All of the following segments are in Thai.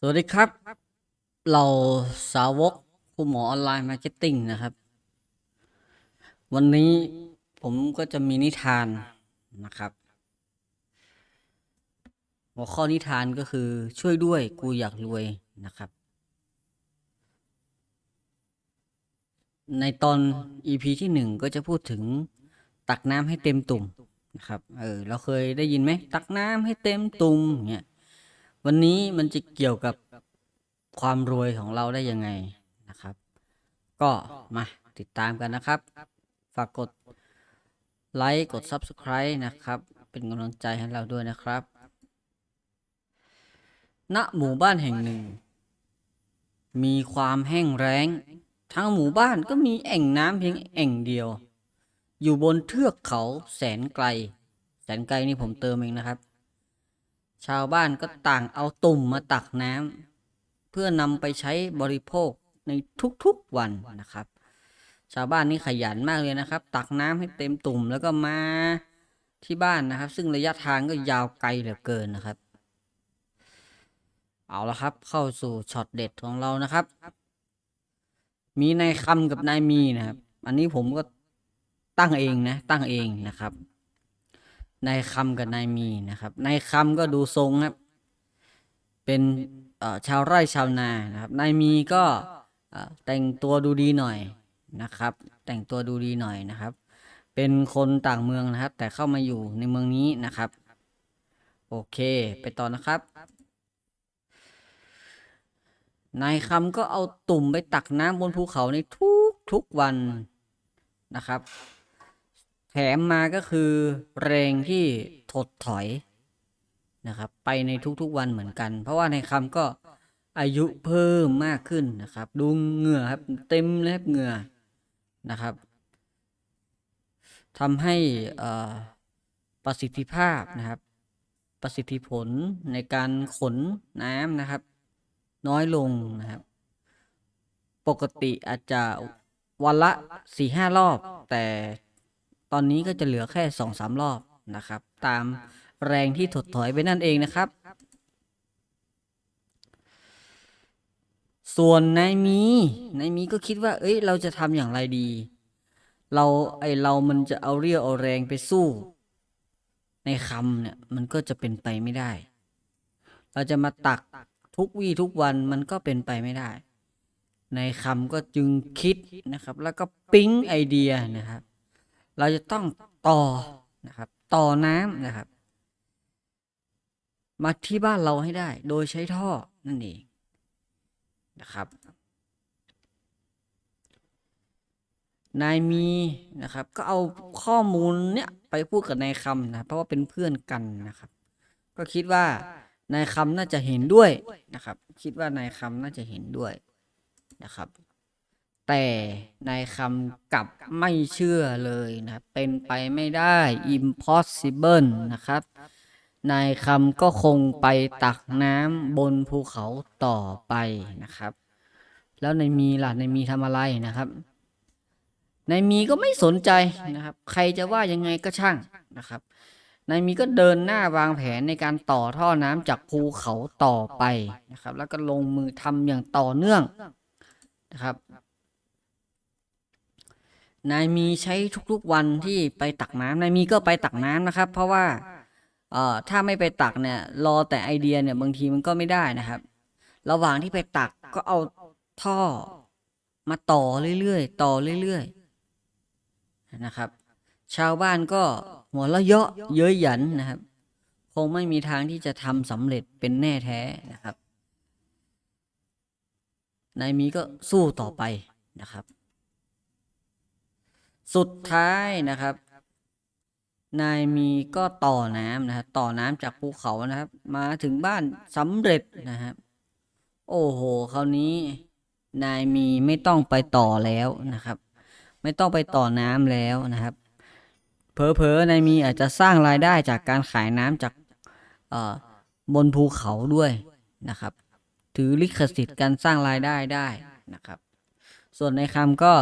สวัสดีครับ เราสาวกครูหมอออนไลน์มาร์เก็ตติ้งนะครับ วันนี้ผมก็จะมีนิทานนะครับ หัวข้อนิทานก็คือช่วยด้วยกูอยากรวยนะครับ ในตอน EP ที่หนึ่งก็จะพูดถึงตักน้ำให้เต็มตุ่มนะครับ เออ เราเคยได้ยินไหม ตักน้ำให้เต็มตุ่มเนี่ย วันนี้มันจะเกี่ยวกับความรวยของเราได้ยังไงนะครับ ก็มาติดตามกันนะครับ ฝากกดไลค์กด Subscribe นะครับ เป็นกำลังใจให้เราด้วยนะครับ ณ หมู่บ้านแห่งหนึ่ง มีความแห้งแล้ง ทั้งหมู่บ้านก็มีแอ่งน้ำเพียงแอ่งเดียว อยู่บนเทือกเขาแสนไกล แสนไกลนี่ผมเติมเองนะครับ ชาวบ้านก็ต่างเอาตุ่มมาตักน้ำเพื่อนำไปใช้บริโภคในทุกๆวันนะครับ ชาวบ้านนี่ขยันมากเลยนะครับ ตักน้ำให้เต็มตุ่มแล้วก็มาที่บ้านนะครับ ซึ่งระยะทางก็ยาวไกลเหลือเกินนะครับ เอาละครับ เข้าสู่ช็อตเด็ดของเรานะครับ มีนายคำกับนายมีนะครับ อันนี้ผมก็ตั้งเองนะ ตั้งเองนะครับ นายคำกับนายมีนะครับนายคำก็ดูทรงครับ เป็นชาวไร่ชาวนานะครับนายมีก็แต่งตัวดูดีหน่อยนะครับ แต่งตัวดูดีหน่อยนะครับ เป็นคนต่างเมืองนะครับ แต่เข้ามาอยู่ในเมืองนี้นะครับ โอเค ไปต่อนะครับนายคำก็เอาตุ่มไปตักน้ำบนภูเขาในทุกทุกวันนะครับ แถมมาก็คือแรงที่ถดถอยนะครับ ไปในทุกๆวันเหมือนกัน เพราะว่าในคำก็อายุเพิ่มมากขึ้นนะครับ ดูเหงื่อครับเต็มเลยครับเหงื่อนะครับทำให้อ่อประสิทธิภาพนะครับ ประสิทธิผลในการขนน้ำนะครับ น้อยลงนะครับ ปกติอาจจะวันละสี่ห้ารอบแต่ ตอนนี้ก็จะเหลือแค่สองสามรอบนะครับ ตามแรงที่ถดถอยไปนั่นเองนะครับ ส่วนนายมีนายมีก็คิดว่า เอ้ย เราจะทำอย่างไรดี เราไอเรามันจะเอาเรี่ยวเอาแรงไปสู้ ในคำเนี่ยมันก็จะเป็นไปไม่ได้ เราจะมาตักทุกวี่ทุกวันมันก็เป็นไปไม่ได้ ในคำก็จึงคิดนะครับ แล้วก็ปิ๊งไอเดียนะครับ เราจะต้องต่อนะครับ ต่อน้ำนะครับ มาที่บ้านเราให้ได้ โดยใช้ท่อนั่นเองนะครับ นายมีนะครับ ก็เอาข้อมูลเนี้ยไปพูดกับนายคำนะเพราะว่าเป็นเพื่อนกันนะครับ ก็คิดว่านายคำน่าจะเห็นด้วยนะครับ คิดว่านายคำน่าจะเห็นด้วยนะครับ แต่นายคำกลับไม่เชื่อเลยนะเป็นไปไม่ได้ impossible นะครับนายคำก็คงไปตักน้ำบนภูเขาต่อไปนะครับ แล้วนายมีล่ะนายมีทำอะไรนะครับนายมีก็ไม่สนใจนะครับ ใครจะว่ายังไงก็ช่างนะครับนายมีก็เดินหน้าวางแผนในการต่อท่อน้ำจากภูเขาต่อไปนะครับ แล้วก็ลงมือทำอย่างต่อเนื่องนะครับ นายมีใช้ทุกๆวันที่ไปตักน้ำนายมีก็ไปตักน้ำนะครับ เพราะว่าเอ่อถ้าไม่ไปตักเนี่ยรอแต่ไอเดียเนี่ยบางทีมันก็ไม่ได้นะครับ ระหว่างที่ไปตักก็เอาท่อมาต่อเรื่อยๆต่อเรื่อยๆนะครับ ชาวบ้านก็หัวเราะเยาะเย้ยหยันนะครับ คงไม่มีทางที่จะทำสำเร็จเป็นแน่แท้นะครับนายมีก็สู้ต่อไปนะครับ สุดท้ายนะครับ นายมีก็ต่อน้ำนะครับต่อน้ำจากภูเขานะครับ มาถึงบ้านสำเร็จนะครับ โอ้โหคราวนี้ นายมีไม่ต้องไปต่อแล้วนะครับ ไม่ต้องไปต่อน้ำแล้วนะครับเผลอๆนายมีอาจจะสร้างรายได้จากการขายน้ำจากบนภูเขาด้วยนะครับ ถือลิขสิทธิ์การสร้างรายได้ได้นะครับ ส่วนในคำก็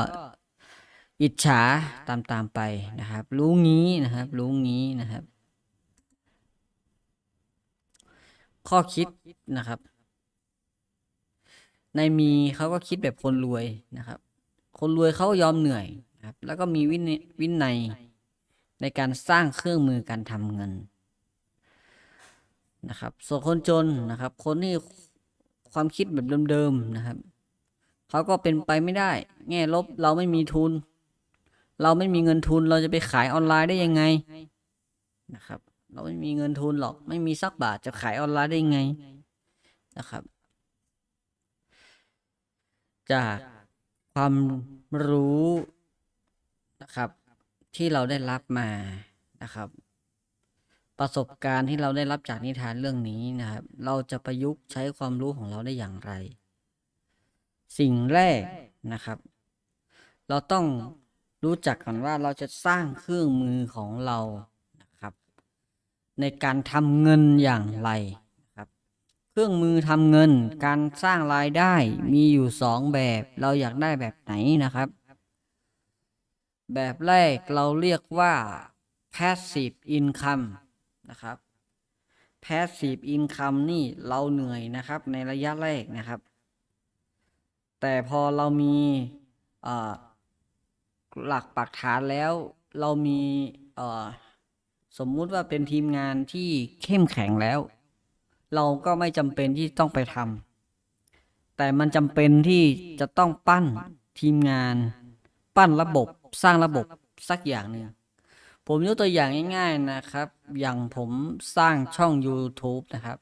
อิจฉาตามๆไปนะครับ รู้งี้นะครับ รู้งี้นะครับ ข้อคิดนะครับ ในมีเขาก็คิดแบบคนรวยนะครับ คนรวยเขายอมเหนื่อยนะครับ แล้วก็มีวินัยวินัยในการสร้างเครื่องมือการทำเงินนะครับ ส่วนคนจนนะครับ คนที่ความคิดแบบเดิมๆนะครับเขาก็เป็นไปไม่ได้ แง่ลบเราไม่มีทุน เราไม่มีเงินทุนเราจะไปขายออนไลน์ได้ยังไงนะครับ เราไม่มีเงินทุนหรอก ไม่มีสักบาทจะขายออนไลน์ได้ยังไงนะครับ จากความรู้นะครับ ที่เราได้รับมานะครับ ประสบการณ์ที่เราได้รับจากนิทานเรื่องนี้นะครับ เราจะประยุกต์ใช้ความรู้ของเราได้อย่างไร สิ่งแรกนะครับ เราต้อง รู้จักก่อนว่าเราจะสร้างเครื่องมือของเรานะครับ ในการทำเงินอย่างไรนะครับ เครื่องมือทำเงินการสร้างรายได้มีอยู่สองแบบ เราอยากได้แบบไหนนะครับ แบบแรกเราเรียกว่า passive income นะครับ passive income นี่เราเหนื่อยนะครับในระยะแรกนะครับ แต่พอเรามีอ่อ หลักปักฐานแล้ว เรามีเอ่อสมมุติว่าเป็นทีมงานที่เข้มแข็งแล้ว เราก็ไม่จำเป็นที่ต้องไปทำแต่มันจำเป็นที่จะต้องปั้นทีมงาน ปั้นระบบสร้างระบบสักอย่างหนึ่งผมยกตัวอย่างง่าย ๆนะครับ อย่างผมสร้างช่อง YouTube นะครับ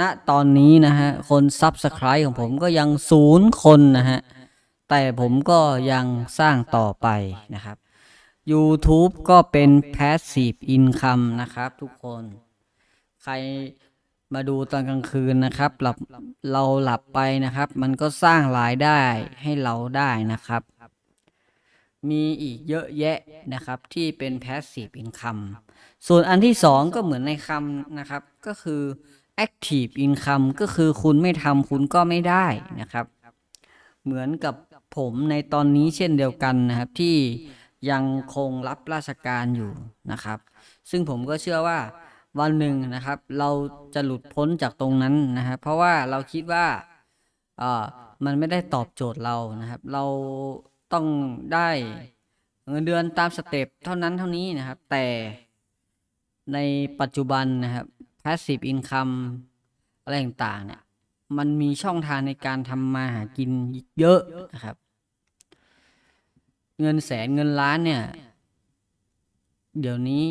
ณตอนนี้นะฮะ คนซับสไคร b e ของผมก็ยังศูนย์คนนะฮะ แต่ผมก็ยังสร้างต่อไปนะครับ YouTube ก็เป็น Passive Income นะครับทุกคน ใครมาดูตอนกลางคืนนะครับหลับเราหลับไปนะครับ มันก็สร้างรายได้ให้เราได้นะครับ มีอีกเยอะแยะนะครับที่เป็น passive income ส่วนอันที่สองก็เหมือนในคำนะครับ ก็คือ active income ก็คือคุณไม่ทำคุณก็ไม่ได้นะครับ เหมือนกับ ผมในตอนนี้เช่นเดียวกันนะครับที่ยังคงรับราชการอยู่นะครับ ซึ่งผมก็เชื่อว่าวันหนึ่งนะครับ เราจะหลุดพ้นจากตรงนั้นนะครับเพราะว่าเราคิดว่าเออมันไม่ได้ตอบโจทย์เรานะครับ เราต้องได้เงินเดือนตามสเต็ปเท่านั้นเท่านี้นะครับ แต่ในปัจจุบันนะครับ passive income อะไรต่างๆเนี่ยมันมีช่องทางในการทำมาหากินเยอะนะครับ เงินแสนเงินล้านเนี่ย เดี๋ยวนี้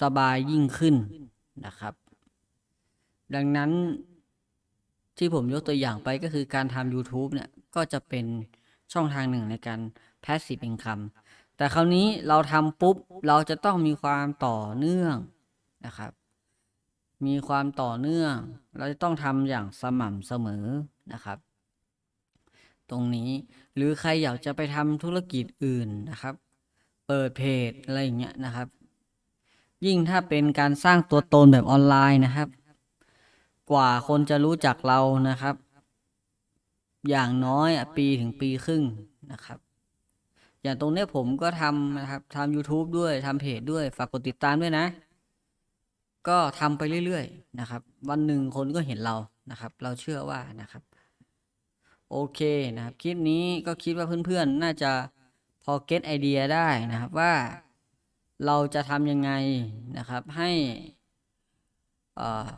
สบายยิ่งขึ้นนะครับ ดังนั้นที่ผมยกตัวอย่างไปก็คือการทำ YouTube เนี่ย ก็จะเป็นช่องทางหนึ่งในการ passive income แต่คราวนี้เราทำปุ๊บ เราจะต้องมีความต่อเนื่องนะครับ มีความต่อเนื่อง เราจะต้องทำอย่างสม่ำเสมอนะครับ ตรงนี้ หรือใครอยากจะไปทำธุรกิจอื่นนะครับ เปิดเพจอะไรอย่างเงี้ยนะครับ ยิ่งถ้าเป็นการสร้างตัวตนแบบออนไลน์นะครับ กว่าคนจะรู้จักเรานะครับ อย่างน้อยปีถึงปีครึ่งนะครับอย่างตรงนี้ผมก็ทำนะครับทำ YouTube ด้วยทำเพจด้วย ฝากกดติดตามด้วยนะ ก็ทำไปเรื่อยๆนะครับ วันหนึ่งคนก็เห็นเรานะครับ เราเชื่อว่านะครับ โอเคนะครับ คลิปนี้ก็คิดว่าเพื่อนๆ น่าจะพอเก็ตไอเดียได้นะครับว่าเราจะทำยังไงนะครับให้เอ่อ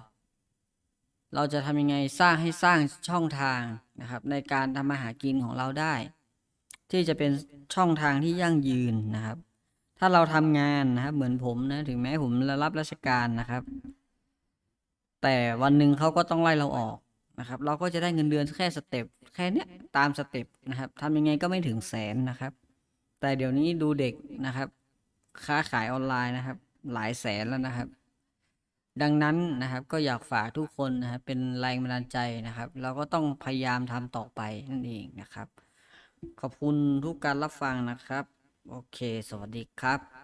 เราจะทำยังไงสร้างให้สร้างช่องทางนะครับ ในการทำมาหากินของเราได้ ที่จะเป็นช่องทางที่ยั่งยืนนะครับ ถ้าเราทำงานนะครับ เหมือนผมนะถึงแม้ผมรับราชการนะครับ แต่วันหนึ่งเขาก็ต้องไล่เราออก นะครับ เราก็จะได้เงินเดือนแค่สเต็ปแค่เนี้ยตามสเต็ปนะครับทำยังไงก็ไม่ถึงแสนนะครับ แต่เดี๋ยวนี้ดูเด็กนะครับ ค้าขายออนไลน์นะครับ หลายแสนแล้วนะครับ ดังนั้นนะครับก็อยากฝากทุกคนนะครับเป็นแรงบันดาลใจนะครับ เราก็ต้องพยายามทำต่อไปนั่นเองนะครับ ขอบคุณทุกการรับฟังนะครับ โอเค สวัสดีครับ